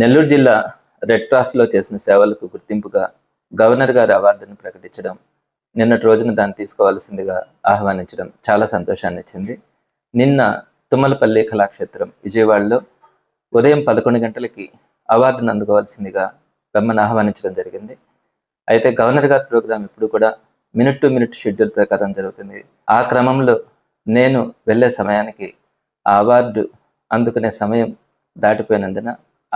నెల్లూరు జిల్లా రెడ్ క్రాస్లో చేసిన సేవలకు గుర్తింపుగా గవర్నర్ గారి అవార్డును ప్రకటించడం నిన్నటి రోజున దాన్ని తీసుకోవాల్సిందిగా ఆహ్వానించడం చాలా సంతోషాన్ని ఇచ్చింది. నిన్న తుమ్మలపల్లి కళాక్షేత్రం విజయవాడలో ఉదయం పదకొండు గంటలకి అవార్డును అందుకోవాల్సిందిగా రమ్మని ఆహ్వానించడం జరిగింది. అయితే గవర్నర్ గారి ప్రోగ్రాం ఇప్పుడు కూడా మినిట్ టు మినిట్ షెడ్యూల్ ప్రకారం జరుగుతుంది. ఆ క్రమంలో నేను వెళ్ళే సమయానికి ఆ అవార్డు అందుకునే సమయం దాటిపోయినందున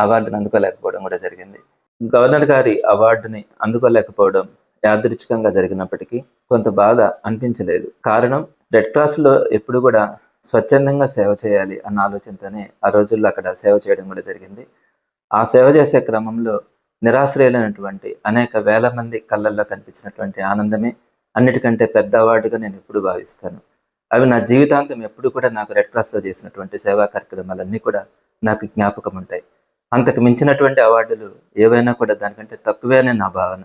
అవార్డును అందుకోలేకపోవడం కూడా జరిగింది. గవర్నర్ గారి అవార్డుని అందుకోలేకపోవడం యాదృచ్ఛికంగా జరిగినప్పటికీ కొంత బాధ అనిపించలేదు. కారణం రెడ్ క్రాస్లో ఎప్పుడు కూడా స్వచ్ఛందంగా సేవ చేయాలి అన్న ఆలోచనతోనే ఆ రోజుల్లో అక్కడ సేవ చేయడం కూడా జరిగింది. ఆ సేవ చేసే క్రమంలో నిరాశ్రయులైనటువంటి అనేక వేల మంది కళ్ళల్లో కనిపించినటువంటి ఆనందమే అన్నిటికంటే పెద్ద అవార్డుగా నేను ఎప్పుడు భావిస్తాను. అవి నా జీవితాంతం ఎప్పుడు కూడా నాకు రెడ్ క్రాస్లో చేసినటువంటి సేవా కార్యక్రమాలన్నీ కూడా నాకు జ్ఞాపకం ఉంటాయి. అంతకు మించినటువంటి అవార్డులు ఏవైనా కూడా దానికంటే తక్కువే అని నా భావన.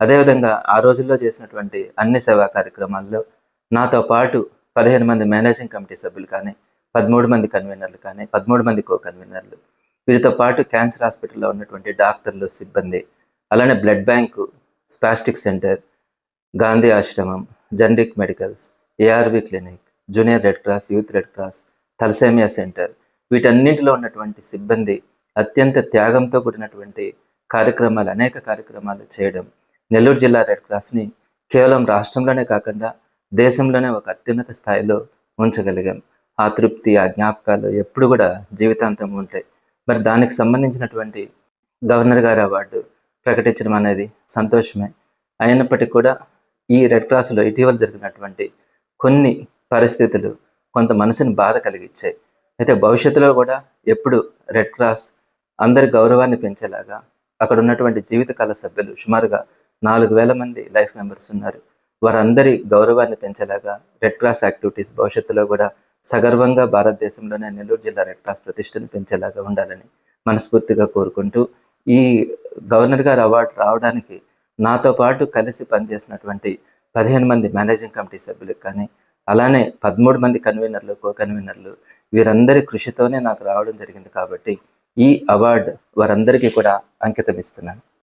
అదేవిధంగా ఆ రోజుల్లో చేసినటువంటి అన్ని సేవా కార్యక్రమాల్లో నాతో పాటు పదిహేను మంది మేనేజింగ్ కమిటీ సభ్యులు కానీ పదమూడు మంది కన్వీనర్లు కానీ పదమూడు మంది కో కన్వీనర్లు వీరితో పాటు క్యాన్సర్ హాస్పిటల్లో ఉన్నటువంటి డాక్టర్లు సిబ్బంది అలానే blood bank spastic centre Gandhi Ashram generic medicals ARV clinic junior red cross youth red cross thalassaemia centre వీటన్నింటిలో ఉన్నటువంటి సిబ్బంది అత్యంత త్యాగంతో కూడినటువంటి కార్యక్రమాలు అనేక కార్యక్రమాలు చేయడం నెల్లూరు జిల్లా రెడ్ క్రాస్ని కేవలం రాష్ట్రంలోనే కాకుండా దేశంలోనే ఒక అత్యున్నత స్థాయిలో ఉంచగలిగాం. ఆ తృప్తి ఆ జ్ఞాపకాలు ఎప్పుడు కూడా జీవితాంతం ఉంటాయి. మరి దానికి సంబంధించినటువంటి గవర్నర్ గారి అవార్డు ప్రకటించడం అనేది సంతోషమే. అయినప్పటికీ కూడా ఈ రెడ్ క్రాస్లో ఇటీవల జరిగినటువంటి కొన్ని పరిస్థితులు కొంత మనసుని బాధ కలిగించాయి. అయితే భవిష్యత్తులో కూడా ఎప్పుడు రెడ్ క్రాస్ అందరి గౌరవాన్ని పెంచేలాగా అక్కడ ఉన్నటువంటి జీవితకాల సభ్యులు సుమారుగా నాలుగు వేల మంది లైఫ్ మెంబర్స్ ఉన్నారు. వారందరి గౌరవాన్ని పెంచేలాగా రెడ్ క్రాస్ యాక్టివిటీస్ భవిష్యత్తులో కూడా సగర్వంగా భారతదేశంలోనే నెల్లూరు జిల్లా రెడ్ క్రాస్ ప్రతిష్టను పెంచేలాగా ఉండాలని మనస్ఫూర్తిగా కోరుకుంటూ ఈ గవర్నర్ గారు అవార్డు రావడానికి నాతో పాటు కలిసి పనిచేసినటువంటి పదిహేను మంది మేనేజింగ్ కమిటీ సభ్యులకు కానీ అలానే పదమూడు మంది కన్వీనర్లు కో కన్వీనర్లు వీరందరి కృషితోనే నాకు రావడం జరిగింది కాబట్టి ఈ అవార్డు వారందరికీ కూడా అంకితం ఇస్తున్నాను.